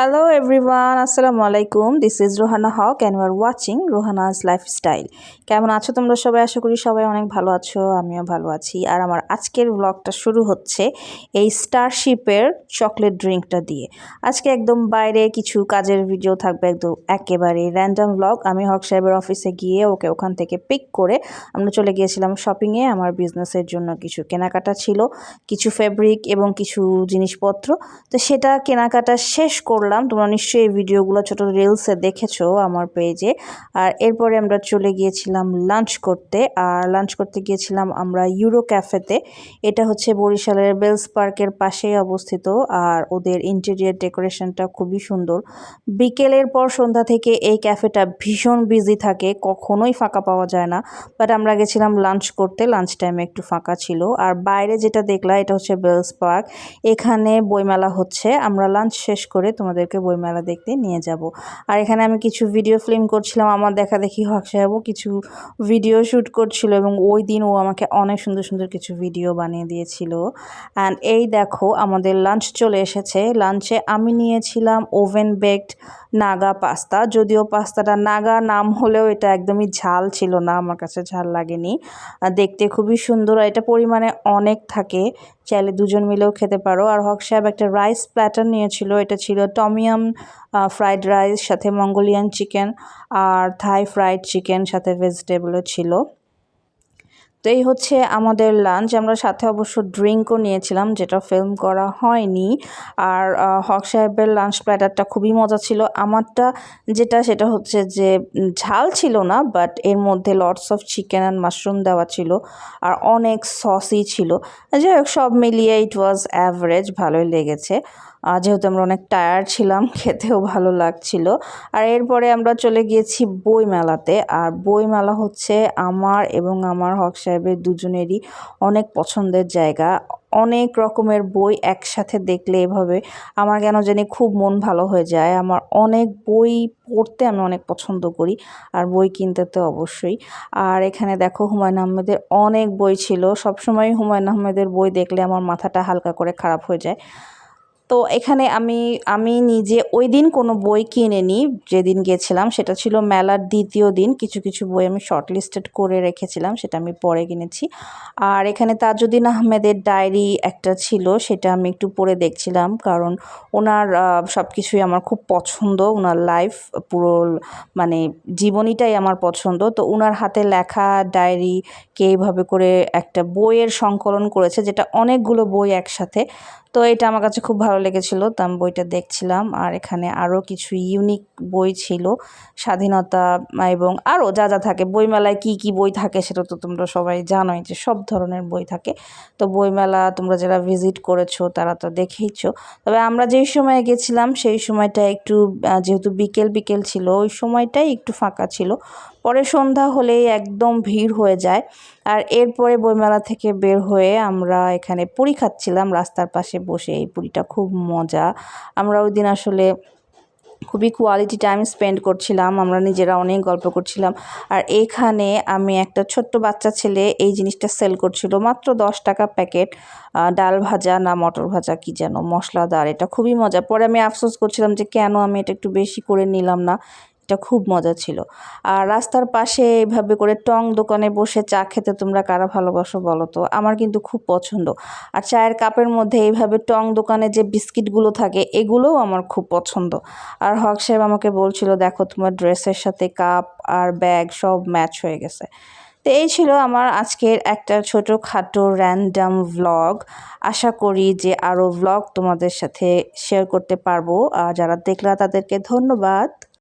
Hello everyone আসসালামু আলাইকুম this is Rohana Haque and are watching Rohana's lifestyle কেমন আছো তোমরা সবাই? আশা করি সবাই অনেক ভালো আছো, আমিও ভালো আছি। আর আমার আজকের ব্লগটা শুরু হচ্ছে এই স্টারশিপের চকলেট ড্রিঙ্কটা দিয়ে। আজকে একদম বাইরে কিছু কাজের ভিডিও থাকবে, একদম একেবারে র্যান্ডাম ব্লগ আমি হক সাহেবের অফিসে গিয়ে ওকে ওখান থেকে পিক করে আমরা চলে গিয়েছিলাম শপিংয়ে আমার বিজনেসের জন্য কিছু কেনাকাটা ছিল, কিছু ফেব্রিক এবং কিছু জিনিসপত্র। তো সেটা কেনাকাটা শেষ করলাম তোমরা নিশ্চয়ই এই ভিডিওগুলো ছোটো রিলসে দেখেছ আমার পেজে আর এরপরে আমরা চলে গিয়েছিলাম লাঞ্চ করতে। আর লাঞ্চ করতে গিয়েছিলাম আমরা ইউরো ক্যাফেতে এটা হচ্ছে বরিশালের বেলস পার্কের পাশেই অবস্থিত। আর ওদের ইন্টেরিয়ার ডেকোরেশনটা খুবই সুন্দর। বিকেলের পর সন্ধ্যা থেকে এই ক্যাফেটা ভীষণ বিজি থাকে। কখনোই ফাঁকা পাওয়া যায় না। বাট আমরা গেছিলাম লাঞ্চ করতে। লাঞ্চ টাইমে একটু ফাঁকা ছিল। আর বাইরে যেটা দেখলাম, এটা হচ্ছে বেলস পার্ক এখানে বইমেলা হচ্ছে। আমরা লাঞ্চ শেষ করে তোমাদেরকে বইমেলা দেখতে নিয়ে যাব। আর এখানে আমি কিছু ভিডিও ফিল্ম করছিলাম, আমার দেখা দেখি হক সাহেবও কিছু ভিডিও শ্যুট করছিল এবং ওই দিন ও আমাকে অনেক সুন্দর সুন্দর কিছু ভিডিও বানিয়ে দিয়েছিল। অ্যান্ড এই দেখো, আমাদের লাঞ্চ চলে এসেছে। লাঞ্চে আমি নিয়েছিলাম ওভেন বেকড নাগা পাস্তা। যদিও পাস্তাটা নাগা নাম হলেও এটা একদমই ঝাল ছিল না, আমার কাছে ঝাল লাগেনি। দেখতে খুবই সুন্দর এটা পরিমাণে অনেক থাকে। চাইলে দুজন মিলেও খেতে পারো। আর হক সাহেব একটা রাইস প্ল্যাটার নিয়েছিল, এটা ছিল টমিয়াম ফ্রাইড রাইস, সাথে মঙ্গোলিয়ান চিকেন, আর থাই ফ্রাইড চিকেন, সাথে ভেজিটেবলও ছিল। এই হচ্ছে আমাদের লাঞ্চ আমরা সাথে অবশ্য ড্রিঙ্কও নিয়েছিলাম, যেটা ফিল্ম করা হয়নি। আর হক সাহেবের লাঞ্চ প্ল্যাটারটা খুবই মজা ছিল। আমারটা যেটা, সেটা হচ্ছে যে, ঝাল ছিল না বাট এর মধ্যে lots of chicken and mushroom দেওয়া ছিল। আর অনেক সসই ছিল। যাই হোক, সব মিলিয়ে ইট ওয়াজ অ্যাভারেজ ভালোই লেগেছে। যেহেতু আমরা অনেক টায়ার্ড ছিলাম, খেতেও ভালো লাগছিল। আর এরপরে আমরা চলে গিয়েছি বই মেলাতে আর বই মেলা হচ্ছে আমার এবং আমার হক সাহেবের দুজনেরই অনেক পছন্দের জায়গা। অনেক রকমের বই একসাথে দেখলে এভাবে আমার কেন জানি খুব মন ভালো হয়ে যায়। আমার অনেক বই পড়তে আমি অনেক পছন্দ করি, আর বই কিনতে তো অবশ্যই। আর এখানে দেখো হুমায়ুন আহমেদের অনেক বই ছিল। সবসময় হুমায়ুন আহমেদের বই দেখলে আমার মাথাটা হালকা করে খারাপ হয়ে যায়। তো এখানে আমি আমি নিজে ওই দিন কোনো বই কিনে নিই যেদিন গেছিলাম সেটা ছিল মেলার দ্বিতীয় দিন। কিছু কিছু বই আমি শর্ট লিস্টেড করে রেখেছিলাম, সেটা আমি পরে কিনেছি। আর এখানে তাজুদ্দিন আহমেদের ডায়েরি একটা ছিল, সেটা আমি একটু পড়ে দেখছিলাম, কারণ ওনার সব কিছুই আমার খুব পছন্দ, ওনার লাইফ পুরো মানে জীবনীটাই আমার পছন্দ। তো ওনার হাতে লেখা ডায়েরিকে এইভাবে করে একটা বইয়ের সংকলন করেছে, যেটা অনেকগুলো বই একসাথে তো এটা আমার কাছে খুব ভালো লেগেছিলো, তো আমি বইটা দেখছিলাম। আর এখানে আরও কিছু ইউনিক বই ছিল, স্বাধীনতা এবং আরও যা যা থাকে। বইমেলায় কি কি বই থাকে সেটা তো তোমরা সবাই জানোই যে সব ধরনের বই থাকে। তো বইমেলা তোমরা যারা ভিজিট করেছ তারা তো দেখেইছো। তবে আমরা যেই সময় গেছিলাম সেই সময়টা একটু যেহেতু বিকেল বিকেল ছিল, ওই সময়টাই একটু ফাঁকা ছিল। পরে সন্ধ্যা হলেই একদম ভিড় হয়ে যায়। আর এরপরে বইমেলা থেকে বের হয়ে আমরা এখানে পুরি খাচ্ছিলাম, রাস্তার পাশে বসে। এই পুরিটা খুব মজা। আমরা ওই দিন আসলে খুবই কোয়ালিটি টাইম স্পেন্ড করছিলাম, আমরা নিজেরা অনেক গল্প করছিলাম। আর এখানে আমি একটা ছোট্ট বাচ্চা ছেলে এই জিনিসটা সেল করছিল, মাত্র দশ টাকা প্যাকেট ডাল ভাজা না মটর ভাজা কি যেন, মশলাদার, এটা খুবই মজা। পরে আমি আফসোস করছিলাম যে কেন আমি এটা একটু বেশি করে নিলাম না। এটা খুব মজা ছিল। আর রাস্তার পাশে এইভাবে করে টং দোকানে বসে চা খেতে তোমরা কারা ভালোবাসো বলো তো? আমার কিন্তু খুব পছন্দ। আর চায়ের কাপের মধ্যে এইভাবে টং দোকানে যে বিস্কিটগুলো থাকে, এগুলোও আমার খুব পছন্দ। আর হক সাহেব আমাকে বলছিল, দেখো, তোমার ড্রেসের সাথে কাপ আর ব্যাগ সব ম্যাচ হয়ে গেছে। তো এই ছিল আমার আজকের একটা ছোটো খাটো র্যান্ডাম ভ্লগ আশা করি যে আরও ভ্লগ তোমাদের সাথে শেয়ার করতে পারব। আর যারা দেখলা তাদেরকে ধন্যবাদ।